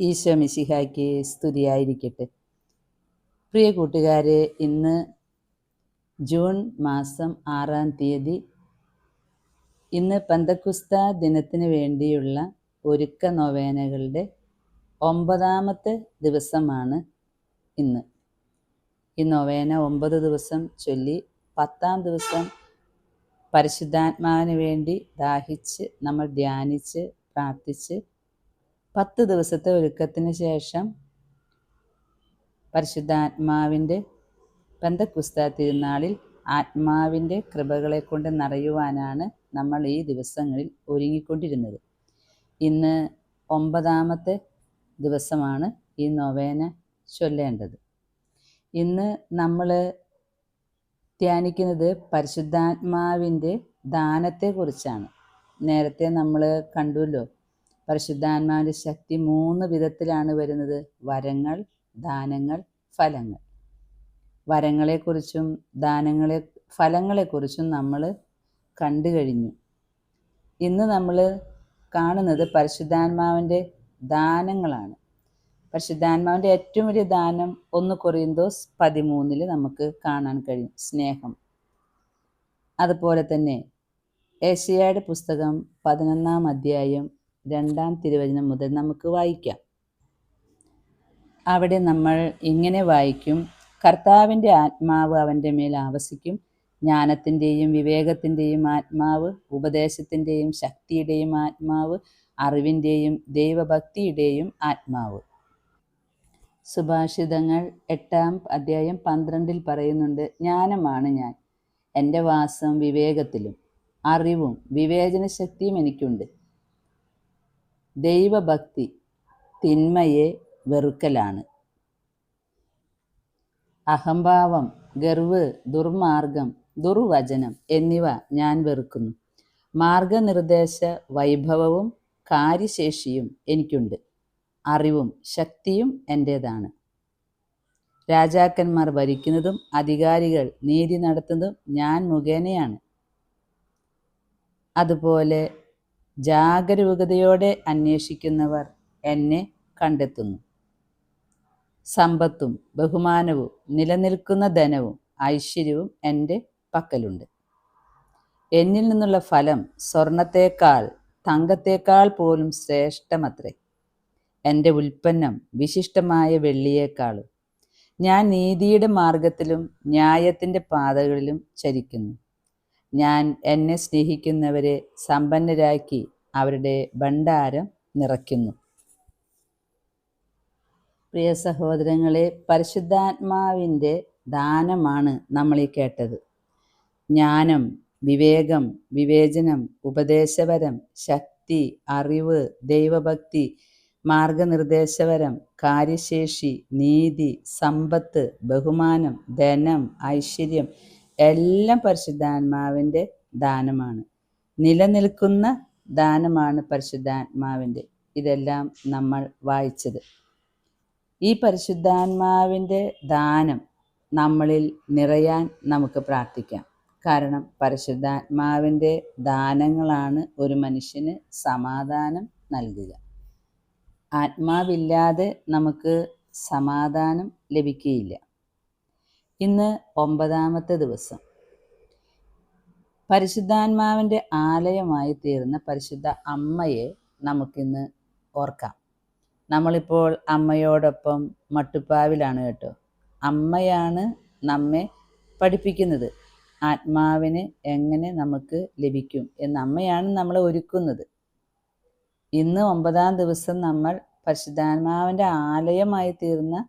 ഈശോ മിശിഹായ്ക്ക് സ്തുതിയായിരിക്കട്ടെ. പ്രിയ കൂട്ടുകാരെ ഇന്ന് ജൂൺ മാസം ആറാം തീയതി ഇന്ന് പന്തക്കുസ്ത ദിനത്തിന് വേണ്ടിയുള്ള ഒരുക്ക നൊവേനകളുടെ ഒമ്പതാമത്തെ ദിവസമാണ് ഇന്ന്. ഈ നൊവേന ഒമ്പത് ദിവസം ചൊല്ലി പത്താം ദിവസം പരിശുദ്ധാത്മാവിന് വേണ്ടി ദാഹിച്ച് നമ്മൾ ധ്യാനിച്ച് പ്രാർത്ഥിച്ച് പത്ത് ദിവസത്തെ ഒരുക്കത്തിന് ശേഷം പരിശുദ്ധാത്മാവിന്റെ പെന്തക്കുസ്ത തിരുനാളിൽ ആത്മാവിന്റെ കൃപകളെ കൊണ്ട് നിറയുവാനാണ് നമ്മൾ ഈ ദിവസങ്ങളിൽ ഒരുങ്ങിക്കൊണ്ടിരുന്നത്. ഇന്ന് ഒമ്പതാമത്തെ ദിവസമാണ് ഈ നൊവേന ചൊല്ലേണ്ടത്. ഇന്ന് നമ്മൾ ധ്യാനിക്കുന്നത് പരിശുദ്ധാത്മാവിന്റെ ദാനത്തെക്കുറിച്ചാണ്. നേരത്തെ നമ്മൾ കണ്ടുവല്ലോ പരിശുദ്ധാത്മാവിന്റെ ശക്തി മൂന്ന് വിധത്തിലാണ് വരുന്നത്. വരങ്ങൾ ദാനങ്ങൾ ഫലങ്ങൾ. വരങ്ങളെക്കുറിച്ചും ദാനങ്ങളെ ഫലങ്ങളെക്കുറിച്ചും നമ്മൾ കണ്ടു കഴിഞ്ഞു. ഇന്ന് നമ്മൾ കാണുന്നത് പരിശുദ്ധാത്മാവിന്റെ ദാനങ്ങളാണ്. പരിശുദ്ധാത്മാവിന്റെ ഏറ്റവും വലിയ ദാനം ഒന്ന് കൊറിയന്തോസ് പതിമൂന്നിൽ നമുക്ക് കാണാൻ കഴിയും. സ്നേഹം. അതുപോലെ തന്നെ ഏഷ്യയുടെ പുസ്തകം പതിനൊന്നാം അധ്യായം രണ്ടാം തിരുവചനം മുതൽ നമുക്ക് വായിക്കാം. അവിടെ നമ്മൾ ഇങ്ങനെ വായിക്കും കർത്താവിന്റെ ആത്മാവ് അവന്റെ മേൽ ആവസിക്കും ജ്ഞാനത്തിന്റെയും വിവേകത്തിന്റെയും ആത്മാവ് ഉപദേശത്തിന്റെയും ശക്തിയുടെയും ആത്മാവ് അറിവിന്റെയും ദൈവഭക്തിയുടെയും ആത്മാവ്. സുഭാഷിതങ്ങൾ എട്ടാം അധ്യായം പന്ത്രണ്ടിൽ പറയുന്നുണ്ട് ജ്ഞാനമാണ് ഞാൻ എന്റെ വാസം വിവേകത്തിലും അറിവും വിവേചന ശക്തിയും എനിക്കുണ്ട്. ദൈവഭക്തി തിന്മയെ വെറുക്കലാണ്. അഹംഭാവം ഗർവ് ദുർമാർഗം ദുർവചനം എന്നിവ ഞാൻ വെറുക്കുന്നു. മാർഗനിർദ്ദേശ വൈഭവവും കാര്യശേഷിയും എനിക്കുണ്ട്. അറിവും ശക്തിയും എന്റേതാണ് രാജാക്കന്മാർ ഭരിക്കുന്നതും അധികാരികൾ നീതി നടത്തുന്നതും ഞാൻ മുഖേനയാണ്. അതുപോലെ ജാഗരൂകതയോടെ അന്വേഷിക്കുന്നവർ എന്നെ കണ്ടെത്തുന്നു. സമ്പത്തും ബഹുമാനവും നിലനിൽക്കുന്ന ധനവും ഐശ്വര്യവും എന്റെ പക്കലുണ്ട്. എന്നിൽ നിന്നുള്ള ഫലം സ്വർണത്തേക്കാൾ തങ്കത്തേക്കാൾ പോലും ശ്രേഷ്ഠമത്രേ. എന്റെ ഉൽപ്പന്നം വിശിഷ്ടമായ വെള്ളിയേക്കാളും. ഞാൻ നീതിയുടെ മാർഗത്തിലും ന്യായത്തിന്റെ പാതകളിലും ചരിക്കുന്നു. ഞാൻ എന്നെ സ്നേഹിക്കുന്നവരെ സമ്പന്നരാക്കി അവരുടെ ഭണ്ഡാരം നിറയ്ക്കുന്നു. പ്രിയ സഹോദരങ്ങളെ പരിശുദ്ധാത്മാവിന്റെ ദാനമാണ് നമ്മൾ ഈ കേട്ടത്. ജ്ഞാനം വിവേകം വിവേചനം ഉപദേശപരം ശക്തി അറിവ് ദൈവഭക്തി മാർഗനിർദ്ദേശപരം കാര്യശേഷി നീതി സമ്പത്ത് ബഹുമാനം ധനം ഐശ്വര്യം എല്ലാം പരിശുദ്ധാത്മാവിന്റെ ദാനമാണ്. നിലനിൽക്കുന്ന ദാനമാണ് പരിശുദ്ധാത്മാവിന്റെ. ഇതെല്ലാം നമ്മൾ വായിച്ചത്. ഈ പരിശുദ്ധാത്മാവിന്റെ ദാനം നമ്മളിൽ നിറയാൻ നമുക്ക് പ്രാർത്ഥിക്കാം. കാരണം പരിശുദ്ധാത്മാവിന്റെ ദാനങ്ങളാണ് ഒരു മനുഷ്യന് സമാധാനം നൽകുക. ആത്മാവില്ലാതെ നമുക്ക് സമാധാനം ലഭിക്കുകയില്ല. ഇന്ന് ഒമ്പതാമത്തെ ദിവസം. പരിശുദ്ധാത്മാവിന്റെ ആലയമായി തീർന്ന പരിശുദ്ധ അമ്മയെ നമുക്കിന്ന് ഓർക്കാം. നമ്മളിപ്പോൾ അമ്മയോടൊപ്പം മട്ടുപ്പാവിലാണ് കേട്ടോ. അമ്മയാണ് നമ്മെ പഠിപ്പിക്കുന്നത്. ആത്മാവിന് എങ്ങനെ നമുക്ക് ലഭിക്കും എന്ന് അമ്മയാണ് നമ്മളെ ഒരുക്കുന്നത്. ഇന്ന് ഒമ്പതാം ദിവസം നമ്മൾ പരിശുദ്ധാത്മാവിന്റെ ആലയമായി തീർന്ന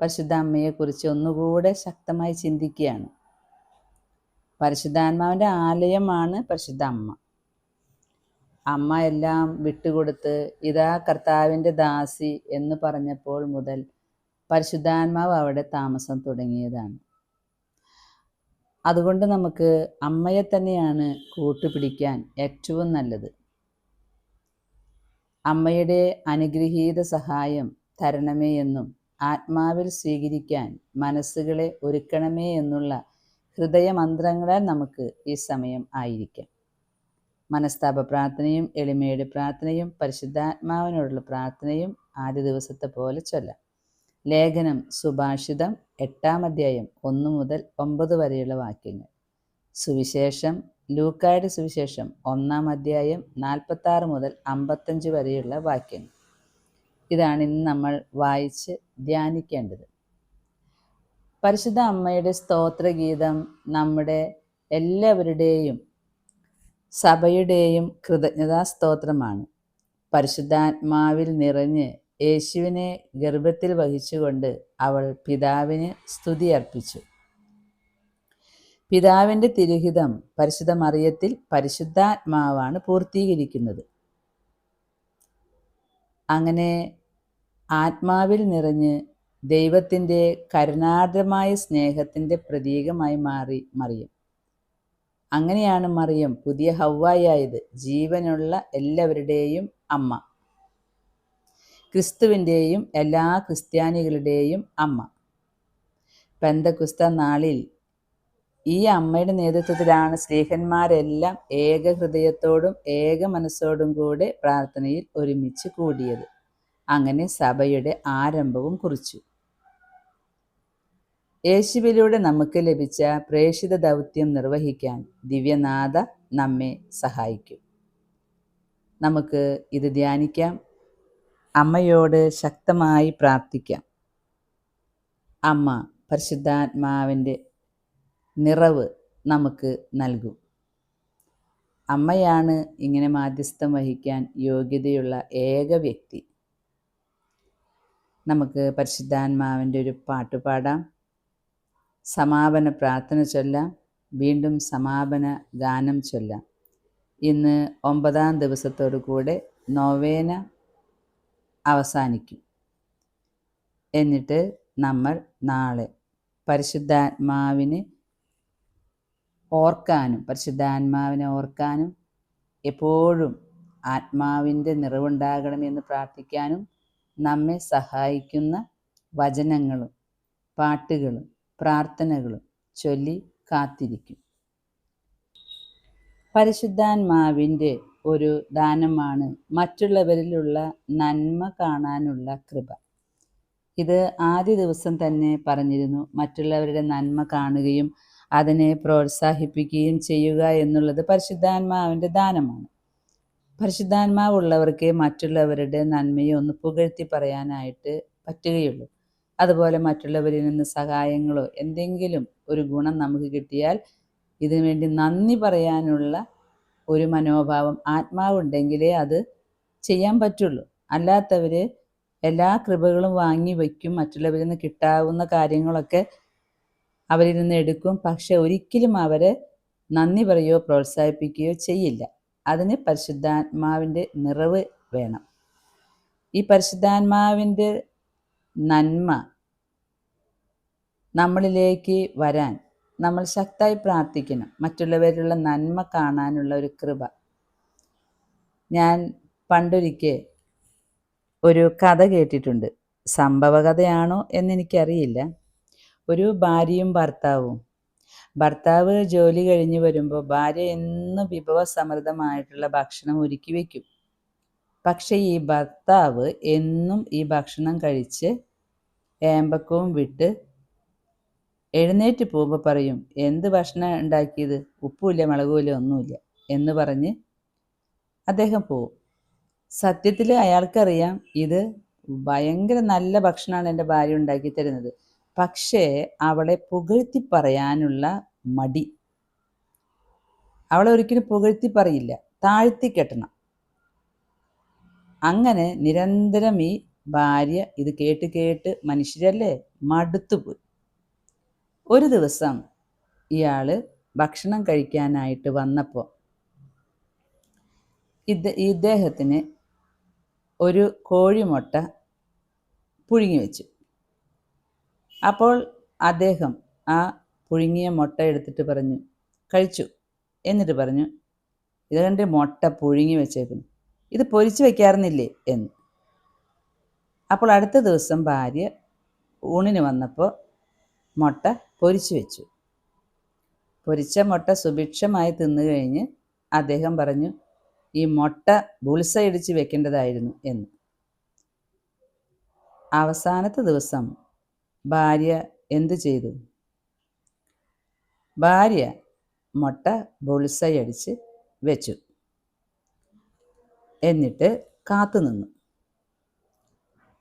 പരിശുദ്ധ അമ്മയെക്കുറിച്ച് ഒന്നുകൂടെ ശക്തമായി ചിന്തിക്കുകയാണ്. പരിശുദ്ധാത്മാവിന്റെ ആലയമാണ് പരിശുദ്ധ അമ്മ. അമ്മ എല്ലാം വിട്ടുകൊടുത്ത് ഇതാ കർത്താവിന്റെ ദാസി എന്ന് പറഞ്ഞപ്പോൾ മുതൽ പരിശുദ്ധാത്മാവ് അവിടെ താമസം തുടങ്ങിയതാണ്. അതുകൊണ്ട് നമുക്ക് അമ്മയെ തന്നെയാണ് കൂട്ടുപിടിക്കാൻ ഏറ്റവും നല്ലത്. അമ്മയുടെ അനുഗ്രഹീത സഹായം തരണമേ എന്നും ആത്മാവിൽ സ്വീകരിക്കാൻ മനസ്സുകളെ ഒരുക്കണമേ എന്നുള്ള ഹൃദയമന്ത്രങ്ങളെ നമുക്ക് ഈ സമയം ആയിരിക്കാം. മനസ്താപ പ്രാർത്ഥനയും എളിമയുടെ പ്രാർത്ഥനയും പരിശുദ്ധാത്മാവിനോടുള്ള പ്രാർത്ഥനയും ആദ്യ ദിവസത്തെ പോലെ ചൊല്ലാം. ലേഖനം സുഭാഷിതം എട്ടാം അധ്യായം ഒന്ന് മുതൽ ഒമ്പത് വരെയുള്ള വാക്യങ്ങൾ. സുവിശേഷം ലൂക്കായുടെ സുവിശേഷം ഒന്നാം അധ്യായം നാൽപ്പത്തി മുതൽ അമ്പത്തഞ്ച് വരെയുള്ള വാക്യങ്ങൾ. ഇതാണ് ഇന്ന് നമ്മൾ വായിച്ച് ധ്യാനിക്കേണ്ടത്. പരിശുദ്ധ അമ്മയുടെ സ്തോത്രഗീതം നമ്മുടെ എല്ലാവരുടെയും സഭയുടെയും കൃതജ്ഞതാ സ്തോത്രമാണ്. പരിശുദ്ധാത്മാവിൽ നിറഞ്ഞ് യേശുവിനെ ഗർഭത്തിൽ വഹിച്ചുകൊണ്ട് അവൾ പിതാവിന് സ്തുതി അർപ്പിച്ചു. പിതാവിന്റെ തിരുഹിതം പരിശുദ്ധ മറിയത്തിൽ പരിശുദ്ധാത്മാവാണ് പൂർത്തീകരിക്കുന്നത്. അങ്ങനെ ആത്മാവിൽ നിറഞ്ഞ് ദൈവത്തിന്റെ കരുണാർദ്രമായ സ്നേഹത്തിന്റെ പ്രതീകമായി മാറി മറിയം. അങ്ങനെയാണ് മറിയം പുതിയ ഹൗവായായത് ജീവനുള്ള എല്ലാവരുടെയും അമ്മ. ക്രിസ്തുവിന്റെയും എല്ലാ ക്രിസ്ത്യാനികളുടെയും അമ്മ. പെന്തക്കുസ്ത നാളിൽ ഈ അമ്മയുടെ നേതൃത്വത്തിലാണ് സ്ത്രീഹന്മാരെല്ലാം ഏക ഹൃദയത്തോടും ഏക മനസ്സോടും കൂടെ പ്രാർത്ഥനയിൽ ഒരുമിച്ച് കൂടിയത്. അങ്ങനെ സഭയുടെ ആരംഭവും കുറിച്ചു. യേശുവിലൂടെ നമുക്ക് ലഭിച്ച പ്രേഷിത ദൗത്യം നിർവഹിക്കാൻ ദിവ്യനാഥ നമ്മെ സഹായിക്കും. നമുക്ക് ഇത് ധ്യാനിക്കാം. അമ്മയോട് ശക്തമായി പ്രാർത്ഥിക്കാം. അമ്മ പരിശുദ്ധാത്മാവിന്റെ നിറവ് നമുക്ക് നൽകും. അമ്മയാണ് ഇങ്ങനെ മാധ്യസ്ഥം വഹിക്കാൻ യോഗ്യതയുള്ള ഏക വ്യക്തി. നമുക്ക് പരിശുദ്ധാത്മാവിന്റെ ഒരു പാട്ട് പാടാം. സമാപന പ്രാർത്ഥന ചൊല്ലാം. വീണ്ടും സമാപന ഗാനം ചൊല്ലാം. ഇന്ന് ഒമ്പതാം ദിവസത്തോടു കൂടെ നോവേന അവസാനിക്കും. എന്നിട്ട് നമ്മൾ നാളെ പരിശുദ്ധാത്മാവിന് ഓർക്കാനും പരിശുദ്ധാത്മാവിനെ ഓർക്കാനും എപ്പോഴും ആത്മാവിന്റെ നിറവുണ്ടാകണമെന്ന് പ്രാർത്ഥിക്കാനും നമ്മെ സഹായിക്കുന്ന വചനങ്ങളും പാട്ടുകളും പ്രാർത്ഥനകളും ചൊല്ലി കാത്തിരിക്കും. പരിശുദ്ധാത്മാവിന്റെ ഒരു ദാനമാണ് മറ്റുള്ളവരിലുള്ള നന്മ കാണാനുള്ള കൃപ. ഇത് ആദ്യ ദിവസം തന്നെ പറഞ്ഞിരുന്നു മറ്റുള്ളവരുടെ നന്മ കാണുകയും അതിനെ പ്രോത്സാഹിപ്പിക്കുകയും ചെയ്യുക എന്നുള്ളത് പരിശുദ്ധാത്മാവിന്റെ ദാനമാണ്. പരിശുദ്ധാത്മാവുള്ളവർക്ക് മറ്റുള്ളവരുടെ നന്മയെ ഒന്ന് പുകഴ്ത്തി പറയാനായിട്ട് പറ്റുകയുള്ളൂ. അതുപോലെ മറ്റുള്ളവരിൽ നിന്ന് സഹായങ്ങളോ എന്തെങ്കിലും ഒരു ഗുണം നമുക്ക് കിട്ടിയാൽ ഇതിനു വേണ്ടി നന്ദി പറയാനുള്ള ഒരു മനോഭാവം ആത്മാവുണ്ടെങ്കിലേ അത് ചെയ്യാൻ പറ്റുള്ളൂ. അല്ലാത്തവർ എല്ലാ കൃപകളും വാങ്ങി വയ്ക്കും. മറ്റുള്ളവരിൽ നിന്ന് കിട്ടാവുന്ന കാര്യങ്ങളൊക്കെ അവരിൽ നിന്ന് എടുക്കും. പക്ഷെ ഒരിക്കലും അവരെ നന്ദി പറയുകയോ പ്രോത്സാഹിപ്പിക്കുകയോ ചെയ്യില്ല. അതിന് പരിശുദ്ധാത്മാവിന്റെ നിറവ് വേണം. ഈ പരിശുദ്ധാത്മാവിന്റെ നന്മ നമ്മളിലേക്ക് വരാൻ നമ്മൾ ശക്തമായി പ്രാർത്ഥിക്കണം. മറ്റുള്ളവരിലുള്ള നന്മ കാണാനുള്ള ഒരു കൃപ. ഞാൻ പണ്ടൊരിക്കൽ ഒരു കഥ കേട്ടിട്ടുണ്ട്. സംഭവകഥയാണോ എന്നെനിക്കറിയില്ല. ഒരു ഭാര്യയും ഭർത്താവും. ഭർത്താവ് ജോലി കഴിഞ്ഞ് വരുമ്പോൾ ഭാര്യ എന്നും വിഭവസമൃദ്ധമായിട്ടുള്ള ഭക്ഷണം ഒരുക്കി വയ്ക്കും പക്ഷേ ഈ ഭർത്താവ് എന്നും ഈ ഭക്ഷണം കഴിച്ച് ഏമ്പക്കവും വിട്ട് എഴുന്നേറ്റ് പോകുമ്പോൾ പറയും എന്ത് ഭക്ഷണം ഉണ്ടാക്കിയത്? ഉപ്പുമില്ല മുളകുമില്ല ഒന്നുമില്ല എന്ന് പറഞ്ഞ് അദ്ദേഹം പോവും. സത്യത്തിൽ അയാൾക്കറിയാം ഇത് ഭയങ്കര നല്ല ഭക്ഷണമാണ് എന്റെ ഭാര്യ ഉണ്ടാക്കി തരുന്നത്. പക്ഷേ അവളെ പുകഴ്ത്തി പറയാനുള്ള മടി. അവളെ ഒരിക്കലും പുകഴ്ത്തി പറയില്ല. താഴ്ത്തി കെട്ടണം. അങ്ങനെ നിരന്തരം ഈ ഭാര്യ ഇത് കേട്ട് കേട്ട് മനുഷ്യരല്ലേ? മടുത്തുപോയി ഒരു ദിവസം ഇയാൾ ഭക്ഷണം കഴിക്കാനായിട്ട് വന്നപ്പോൾ ഇത് ഇദ്ദേഹത്തിന് ഒരു കോഴിമുട്ട പുഴുങ്ങി വെച്ചു. അപ്പോൾ അദ്ദേഹം ആ പുഴുങ്ങിയ മുട്ട എടുത്തിട്ട് പറഞ്ഞു കഴിച്ചു. എന്നിട്ട് പറഞ്ഞു ഇത് കണ്ട് മുട്ട പുഴുങ്ങി വെച്ചേക്കുന്നു. ഇത് പൊരിച്ചു വയ്ക്കാറുന്നില്ലേ എന്ന്. അപ്പോൾ അടുത്ത ദിവസം ഭാര്യ ഊണിന് വന്നപ്പോൾ മുട്ട പൊരിച്ചു വെച്ചു. പൊരിച്ച മുട്ട സുഭിക്ഷമായി തിന്നു കഴിഞ്ഞ് അദ്ദേഹം പറഞ്ഞു ഈ മുട്ട ബുൾസ ഇടിച്ച് വെക്കേണ്ടതായിരുന്നു എന്ന്. അവസാനത്തെ ദിവസം ഭാര്യ എന്തു ചെയ്തു? ഭാര്യ മുട്ട അടിച്ച് വെച്ചു. എന്നിട്ട് കാത്തു നിന്നു.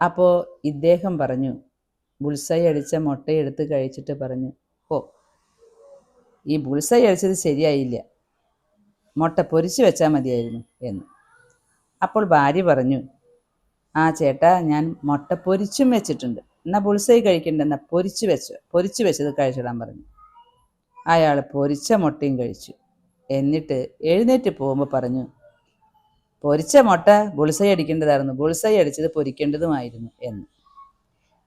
അപ്പോൾ ഇദ്ദേഹം പറഞ്ഞു ബുൾസൈ അടിച്ച മുട്ടയെടുത്ത് കഴിച്ചിട്ട് പറഞ്ഞു ഓ ഈ ബുൾസൈ അടിച്ചത് ശരിയായില്ല. മുട്ട പൊരിച്ചു വെച്ചാൽ മതിയായിരുന്നു എന്ന്. അപ്പോൾ ഭാര്യ പറഞ്ഞു ആ ചേട്ടാ ഞാൻ മുട്ട പൊരിച്ചും വെച്ചിട്ടുണ്ട്. എന്നാൽ പുളിസൈ കഴിക്കണ്ട? എന്നാൽ പൊരിച്ചു വെച്ച് പൊരിച്ചു വെച്ചത് കഴിച്ചിടാൻ പറഞ്ഞു. അയാൾ പൊരിച്ച മുട്ടയും കഴിച്ചു. എന്നിട്ട് എഴുന്നേറ്റ് പോകുമ്പോൾ പറഞ്ഞു പൊരിച്ച മുട്ട ബുൾസൈ അടിക്കേണ്ടതായിരുന്നു. ബുൾസൈ അടിച്ചത് പൊരിക്കേണ്ടതുമായിരുന്നു എന്ന്.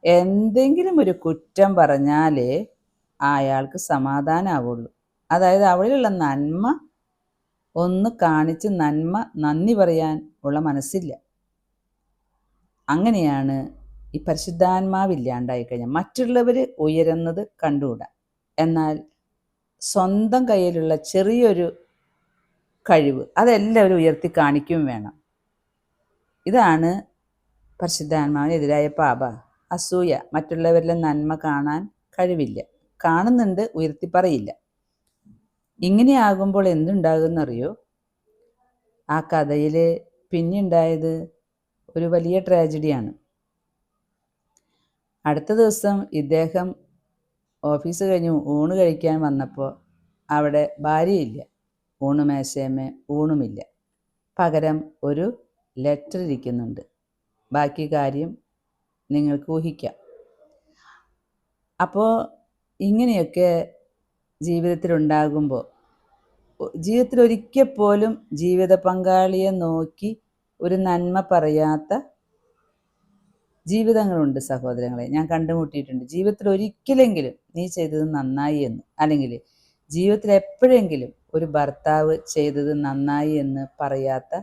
എന്തെങ്കിലും ഒരു കുറ്റം പറഞ്ഞാലേ അയാൾക്ക് സമാധാനമാവുള്ളൂ അതായത് അവളിലുള്ള നന്മ ഒന്ന് കാണിച്ച് നന്മ നന്ദി പറയാൻ ഉള്ള മനസ്സില്ല. അങ്ങനെയാണ് ഈ പരിശുദ്ധാത്മാവില്ലാണ്ടായി കഴിഞ്ഞാൽ മറ്റുള്ളവർ ഉയരുന്നത് കണ്ടുകൂടാ? എന്നാൽ സ്വന്തം കയ്യിലുള്ള ചെറിയൊരു കഴിവ് അതെല്ലാവരും ഉയർത്തി കാണിക്കും വേണം. ഇതാണ് പരിശുദ്ധാത്മാവിനെതിരായ പാപ. അസൂയ. മറ്റുള്ളവരിലെ നന്മ കാണാൻ കഴിവില്ല. കാണുന്നുണ്ട് ഉയർത്തി പറയില്ല. ഇങ്ങനെയാകുമ്പോൾ എന്തുണ്ടാകുമെന്നറിയോ ആ കഥയിൽ പിന്നെ ഉണ്ടായത് ഒരു വലിയ ട്രാജഡിയാണ്. അടുത്ത ദിവസം ഇദ്ദേഹം ഓഫീസ് കഴിഞ്ഞ് ഊണ് കഴിക്കാൻ വന്നപ്പോൾ അവിടെ ഭാര്യയില്ല. ഊണുമേശയമേ ഊണുമില്ല. പകരം ഒരു ലെറ്റർ ഇരിക്കുന്നുണ്ട്. ബാക്കി കാര്യം നിങ്ങൾക്ക് ഊഹിക്കാം. അപ്പോൾ ഇങ്ങനെയൊക്കെ ജീവിതത്തിലുണ്ടാകുമ്പോൾ ജീവിതത്തിൽ ഒരിക്കൽ പോലും ജീവിത പങ്കാളിയെ നോക്കി ഒരു നന്മ പറയാത്ത ജീവിതങ്ങളുണ്ട് സഹോദരങ്ങളെ. ഞാൻ കണ്ടുമുട്ടിയിട്ടുണ്ട്. ജീവിതത്തിൽ ഒരിക്കലെങ്കിലും നീ ചെയ്തത് നന്നായി എന്ന്. അല്ലെങ്കിൽ ജീവിതത്തിൽ എപ്പോഴെങ്കിലും ഒരു ഭർത്താവ് ചെയ്തത് നന്നായി എന്ന് പറയാത്ത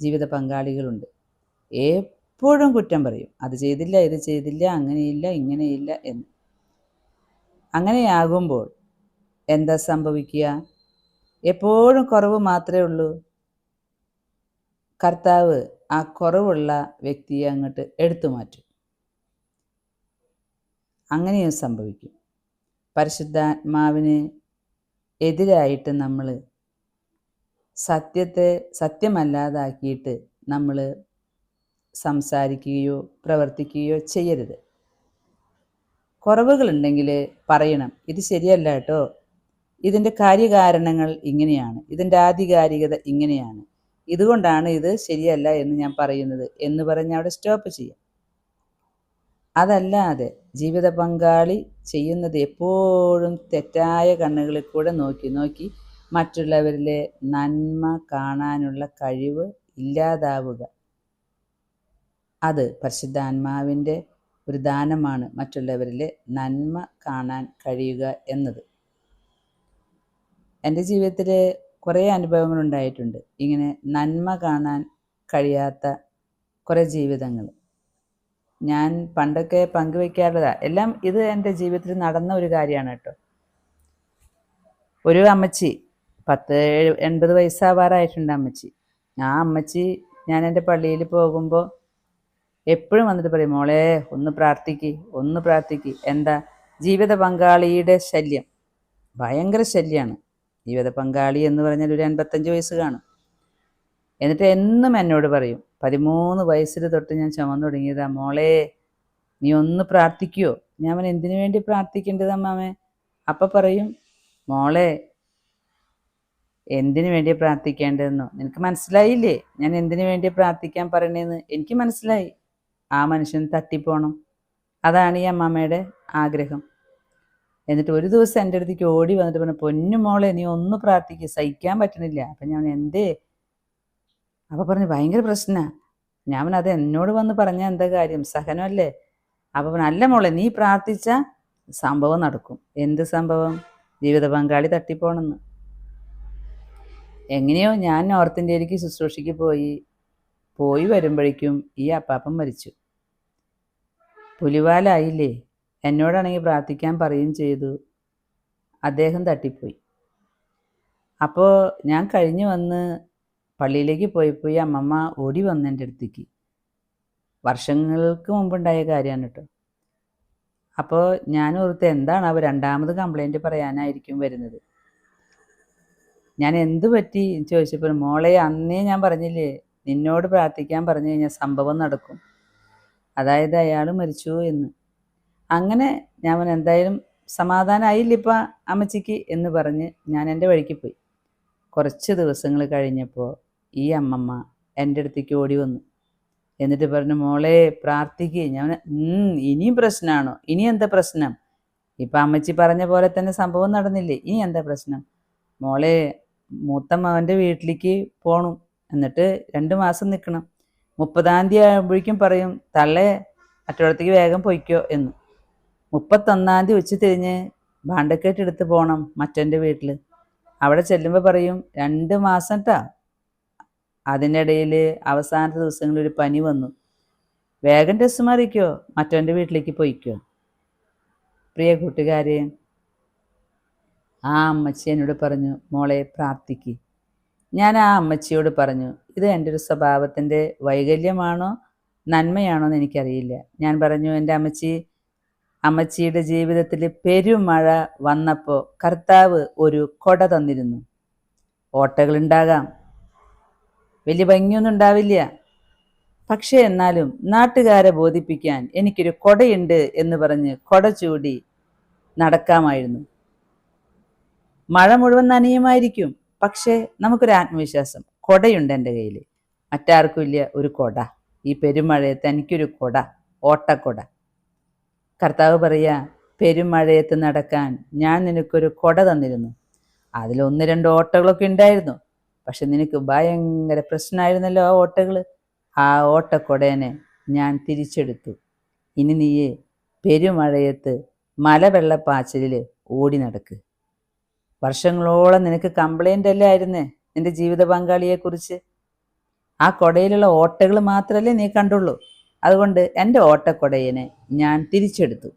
ജീവിത പങ്കാളികളുണ്ട്. എപ്പോഴും കുറ്റം പറയും. അത് ചെയ്തില്ല ഇത് ചെയ്തില്ല അങ്ങനെയില്ല ഇങ്ങനെയില്ല എന്ന്. അങ്ങനെയാകുമ്പോൾ എന്താ സംഭവിക്കുക? എപ്പോഴും കുറവ് മാത്രമേ ഉള്ളൂ. കർത്താവ് ആ കുറവുള്ള വ്യക്തിയെ അങ്ങോട്ട് എടുത്തു മാറ്റും. അങ്ങനെയും സംഭവിക്കും. പരിശുദ്ധാത്മാവിന് എതിരായിട്ട് നമ്മൾ സത്യത്തെ സത്യമല്ലാതാക്കിയിട്ട് നമ്മൾ സംസാരിക്കുകയോ പ്രവർത്തിക്കുകയോ ചെയ്യരുത്. കുറവുകളുണ്ടെങ്കിൽ പറയണം ഇത് ശരിയല്ല കേട്ടോ. ഇതിന്റെ കാര്യകാരണങ്ങൾ ഇങ്ങനെയാണ്. ഇതിന്റെ ആധികാരികത ഇങ്ങനെയാണ്. ഇതുകൊണ്ടാണ് ഇത് ശരിയല്ല എന്ന് ഞാൻ പറയുന്നത് എന്ന് പറഞ്ഞ് അവിടെ സ്റ്റോപ്പ് ചെയ്യാം. അതല്ലാതെ ജീവിത പങ്കാളി ചെയ്യുന്നത് എപ്പോഴും തെറ്റായ കണ്ണുകളിൽ കൂടെ നോക്കി നോക്കി മറ്റുള്ളവരിലെ നന്മ കാണാനുള്ള കഴിവ് ഇല്ലാതാവുക. അത് പരിശുദ്ധാത്മാവിന്റെ ഒരു ദാനമാണ് മറ്റുള്ളവരിലെ നന്മ കാണാൻ കഴിയുക എന്നത്. എന്റെ ജീവിതത്തിൽ കുറേ അനുഭവങ്ങൾ ഉണ്ടായിട്ടുണ്ട് ഇങ്ങനെ നന്മ കാണാൻ കഴിയാത്ത കുറേ ജീവിതങ്ങൾ. ഞാൻ പണ്ടൊക്കെ പങ്കുവെക്കാറുള്ളതാണ് എല്ലാം ഇത് എന്റെ ജീവിതത്തിൽ നടന്ന ഒരു കാര്യമാണ് കേട്ടോ. ഒരു അമ്മച്ചി പത്ത് എൺപത് വയസ്സാവാറായിട്ടുണ്ട് അമ്മച്ചി. ആ അമ്മച്ചി ഞാൻ എന്റെ പള്ളിയിൽ പോകുമ്പോൾ എപ്പോഴും വന്നിട്ട് പറയും മോളെ ഒന്ന് പ്രാർത്ഥിക്ക് ഒന്ന് പ്രാർത്ഥിക്ക്. എന്താ? ജീവിത പങ്കാളിയുടെ ശല്യം. ഭയങ്കര ശല്യമാണ് ജീവിത പങ്കാളി എന്ന് പറഞ്ഞാൽ ഒരു അൻപത്തഞ്ച് വയസ്സ് കാണും. എന്നിട്ട് എന്നും എന്നോട് പറയും പതിമൂന്ന് വയസ്സിൽ തൊട്ട് ഞാൻ ചുമന്നു തുടങ്ങിയതാ മോളെ നീ ഒന്ന് പ്രാർത്ഥിക്കുവോ? ഞാൻ അവൻ എന്തിനു വേണ്ടി പ്രാർത്ഥിക്കേണ്ടത് അമ്മാമേ? അപ്പം പറയും മോളെ എന്തിനു വേണ്ടി പ്രാർത്ഥിക്കേണ്ടതെന്നോ? നിനക്ക് മനസ്സിലായില്ലേ? ഞാൻ എന്തിനു വേണ്ടി പ്രാർത്ഥിക്കാൻ പറയണേന്ന്? എനിക്ക് മനസ്സിലായി. ആ മനുഷ്യൻ തട്ടിപ്പോണം. അതാണ് ഈ അമ്മാമ്മയുടെ ആഗ്രഹം. എന്നിട്ട് ഒരു ദിവസം എന്റെ അടുത്തേക്ക് ഓടി വന്നിട്ട് പറഞ്ഞു പൊന്നു മോളെ നീ ഒന്ന് പ്രാർത്ഥിക്കുക സഹിക്കാൻ പറ്റണില്ല അപ്പം ഞാൻ എന്തേ? അപ്പോൾ പറഞ്ഞു ഭയങ്കര പ്രശ്നമാണ് ഞാൻ അത് എന്നോട് വന്ന് പറഞ്ഞാൽ എന്താ കാര്യം? സഹനമല്ലേ? അപ്പം അല്ല മോളെ നീ പ്രാർത്ഥിച്ച സംഭവം നടക്കും. എന്ത് സംഭവം? ജീവിത പങ്കാളി തട്ടിപ്പോണെന്ന്. എങ്ങനെയോ ഞാൻ നോർത്ത് ഇന്ത്യയിലേക്ക് ശുശ്രൂഷയ്ക്ക് പോയി. പോയി വരുമ്പോഴേക്കും ഈ അപ്പാപ്പൻ മരിച്ചു. പുലിവാലായില്ലേ? എന്നോടാണെങ്കിൽ പ്രാർത്ഥിക്കാൻ പറയുകയും ചെയ്തു. അദ്ദേഹം തട്ടിപ്പോയി. അപ്പോൾ ഞാൻ കഴിഞ്ഞു വന്ന് പള്ളിയിലേക്ക് പോയി പോയി അമ്മമ്മ ഓടി വന്ന് എന്റെ അടുത്തേക്ക്. വർഷങ്ങൾക്ക് മുമ്പുണ്ടായ കാര്യമാണ് കേട്ടോ. അപ്പോൾ ഞാൻ ഓർത്ത് എന്താണ് അവ രണ്ടാമത് കംപ്ലൈന്റ് പറയാനായിരിക്കും വരുന്നത്. ഞാൻ എന്ത് പറ്റി? ചോദിച്ചപ്പോൾ മോളെ അന്നേ ഞാൻ പറഞ്ഞില്ലേ നിന്നോട് പ്രാർത്ഥിക്കാൻ പറഞ്ഞു കഴിഞ്ഞാൽ സംഭവം നടക്കും. അതായത് അയാൾ മരിച്ചു എന്ന്. അങ്ങനെ ഞാൻ എന്തായാലും സമാധാനമായില്ല ഇപ്പം അമ്മച്ചിക്ക് എന്ന് പറഞ്ഞ് ഞാൻ എന്റെ വഴിക്ക് പോയി. കുറച്ച് ദിവസങ്ങൾ കഴിഞ്ഞപ്പോൾ ഈ അമ്മമ്മ എന്റെ അടുത്തേക്ക് ഓടി വന്നു. എന്നിട്ട് പറഞ്ഞു മോളെ പ്രാർത്ഥിക്കുക ഞാൻ "ഉം, ഇനിയും പ്രശ്നമാണോ ഇനി എന്താ പ്രശ്നം? ഇപ്പം അമ്മച്ചി പറഞ്ഞ പോലെ തന്നെ സംഭവം നടന്നില്ലേ? ഇനി എന്താ പ്രശ്നം? മോളെ മൂത്ത മകന്റെ വീട്ടിലേക്ക് പോണു. എന്നിട്ട് രണ്ട് മാസം നിൽക്കണം മുപ്പതാം തീയതി ആകുമ്പോഴേക്കും പറയും തള്ളേ മറ്റോടത്തേക്ക് വേഗം പൊയ്ക്കോ എന്ന്. മുപ്പത്തൊന്നാം തീയതി ഉച്ച തിരിഞ്ഞ് ഭാണ്ഡക്കെട്ട് എടുത്ത് പോകണം മറ്റന്റെ വീട്ടിൽ അവിടെ ചെല്ലുമ്പോൾ പറയും രണ്ട് മാസം ട്ടാ. അതിനിടയിൽ അവസാനത്തെ ദിവസങ്ങളിൽ ഒരു പനി വന്നു. വേഗം ടെസ്റ്റ് മാറിക്കോ മറ്റവന്റെ വീട്ടിലേക്ക് പോയിക്കോ. പ്രിയ കൂട്ടുകാരെ ആ അമ്മച്ചി എന്നോട് പറഞ്ഞു മോളെ പ്രാർത്ഥിക്ക്. ഞാൻ ആ അമ്മച്ചിയോട് പറഞ്ഞു ഇത് എന്റെ ഒരു സ്വഭാവത്തിന്റെ വൈകല്യമാണോ നന്മയാണോ എന്ന് എനിക്കറിയില്ല. ഞാൻ പറഞ്ഞു എന്റെ അമ്മച്ചി അമ്മച്ചിയുടെ ജീവിതത്തിൽ പെരുമഴ വന്നപ്പോൾ കർത്താവ് ഒരു കൊട തന്നിരുന്നു. ഓട്ടകളുണ്ടാകാം. വലിയ ഭംഗിയൊന്നും ഉണ്ടാവില്ല. പക്ഷേ എന്നാലും നാട്ടുകാരെ ബോധിപ്പിക്കാൻ എനിക്കൊരു കൊടയുണ്ട് എന്ന് പറഞ്ഞ് കൊട ചൂടി നടക്കാമായിരുന്നു. മഴ മുഴുവൻ നനയുമായിരിക്കും. പക്ഷേ നമുക്കൊരു ആത്മവിശ്വാസം. കൊടയുണ്ട് എന്റെ കയ്യിൽ. മറ്റാർക്കും ഇല്ല ഒരു കൊട. ഈ പെരുമഴയത്ത് എനിക്കൊരു കൊട. ഓട്ടക്കൊട. കർത്താവ് പറയുക പെരുമഴയത്ത് നടക്കാൻ ഞാൻ നിനക്കൊരു കൊട തന്നിരുന്നു. അതിൽ ഒന്ന് രണ്ട് ഓട്ടകളൊക്കെ ഉണ്ടായിരുന്നു. പക്ഷെ നിനക്ക് ഭയങ്കര പ്രശ്നമായിരുന്നല്ലോ ആ ഓട്ടകൾ ആ ഓട്ടക്കൊടേനെ ഞാൻ തിരിച്ചെടുത്തു. ഇനി നീയെ പെരുമഴയത്ത് മലവെള്ളപ്പാച്ചിലിൽ ഓടി നടക്ക്. വർഷങ്ങളോളം നിനക്ക് കംപ്ലൈന്റ് അല്ലേ ആയിരുന്നേ നിന്റെ ജീവിത പങ്കാളിയെക്കുറിച്ച് ആ കൊടയിലുള്ള ഓട്ടകൾ മാത്രമല്ലേ നീ കണ്ടുള്ളൂ. അതുകൊണ്ട് എന്റെ ഓട്ടക്കൊടയനെ ഞാൻ തിരിച്ചെടുത്തു.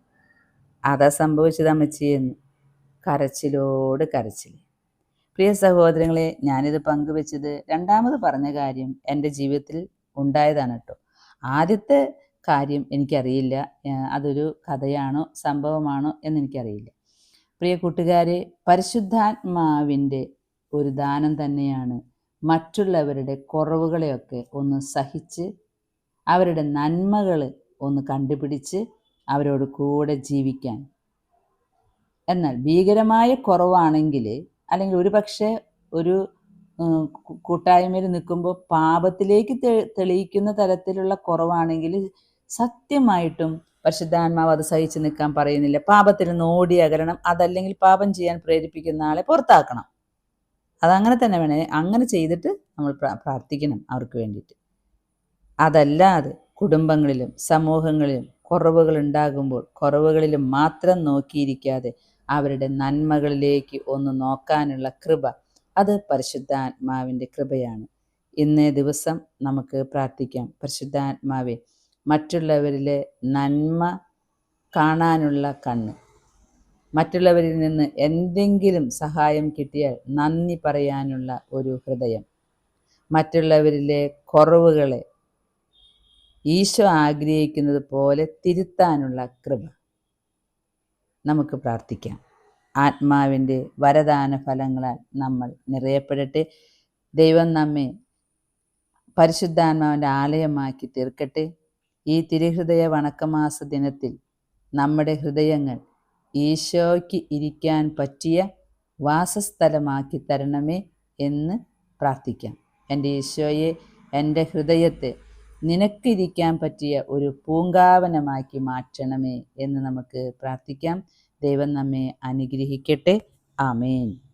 അതാ സംഭവിച്ചത് അമ്മച്ചിയെന്ന് കരച്ചിലോട് കരച്ചിൽ. പ്രിയ സഹോദരങ്ങളെ ഞാനിത് പങ്കുവെച്ചത് രണ്ടാമത് പറഞ്ഞ കാര്യം എന്റെ ജീവിതത്തിൽ ഉണ്ടായതാണ് കേട്ടോ. ആദ്യത്തെ കാര്യം എനിക്കറിയില്ല. അതൊരു കഥയാണോ സംഭവമാണോ എന്നെനിക്കറിയില്ല. പ്രിയ കൂട്ടുകാരെ പരിശുദ്ധാത്മാവിന്റെ ഒരു ദാനം തന്നെയാണ് മറ്റുള്ളവരുടെ കുറവുകളെയൊക്കെ ഒന്ന് സഹിച്ച് അവരുടെ നന്മകൾ ഒന്ന് കണ്ടുപിടിച്ച് അവരോട് കൂടെ ജീവിക്കാൻ. എന്നാൽ ഭീകരമായ കുറവാണെങ്കിൽ അല്ലെങ്കിൽ ഒരു പക്ഷേ ഒരു കൂട്ടായ്മയിൽ നിൽക്കുമ്പോൾ പാപത്തിലേക്ക് തെളിയിക്കുന്ന തരത്തിലുള്ള കുറവാണെങ്കിൽ സത്യമായിട്ടും പരിശുദ്ധാത്മാവ് അത് സഹിച്ച് നിൽക്കാൻ പറയുന്നില്ല. പാപത്തിൽ നിന്ന് ഓടി അകരണം അതല്ലെങ്കിൽ പാപം ചെയ്യാൻ പ്രേരിപ്പിക്കുന്ന ആളെ പുറത്താക്കണം. അതങ്ങനെ തന്നെ വേണേ അങ്ങനെ ചെയ്തിട്ട് നമ്മൾ പ്രാർത്ഥിക്കണം അവർക്ക് വേണ്ടിയിട്ട്. അതല്ലാതെ കുടുംബങ്ങളിലും സമൂഹങ്ങളിലും കുറവുകൾ ഉണ്ടാകുമ്പോൾ കുറവുകളിലും മാത്രം നോക്കിയിരിക്കാതെ അവരുടെ നന്മകളിലേക്ക് ഒന്ന് നോക്കാനുള്ള കൃപ അത് പരിശുദ്ധാത്മാവിന്റെ കൃപയാണ്. ഇന്നേ ദിവസം നമുക്ക് പ്രാർത്ഥിക്കാം. പരിശുദ്ധാത്മാവെ മറ്റുള്ളവരിലെ നന്മ കാണാനുള്ള കണ്ണ്. മറ്റുള്ളവരിൽ നിന്ന് എന്തെങ്കിലും സഹായം കിട്ടിയാൽ നന്ദി പറയാനുള്ള ഒരു ഹൃദയം. മറ്റുള്ളവരിലെ കുറവുകളെ ഈശോ ആഗ്രഹിക്കുന്നത് പോലെ തിരുത്താനുള്ള കൃപ നമുക്ക് പ്രാർത്ഥിക്കാം. ആത്മാവിന്റെ വരദാന ഫലങ്ങളാൽ നമ്മൾ നിറയപ്പെടട്ടെ. ദൈവം നമ്മെ പരിശുദ്ധാത്മാവിന്റെ ആലയമാക്കി തീർക്കട്ടെ. ഈ തിരുഹൃദയ വണക്കമാസ ദിനത്തിൽ നമ്മുടെ ഹൃദയങ്ങൾ ഈശോയ്ക്ക് ഇരിക്കാൻ പറ്റിയ വാസസ്ഥലമാക്കി തരണമേ എന്ന് പ്രാർത്ഥിക്കാം. എന്റെ ഈശോയെ എന്റെ ഹൃദയത്തെ നിനക്കിരിക്കാൻ പറ്റിയ ഒരു പൂങ്കാവനമാക്കി മാറ്റണമേ എന്ന് നമുക്ക് പ്രാർത്ഥിക്കാം. ദൈവം നമ്മെ അനുഗ്രഹിക്കട്ടെ. ആമേൻ.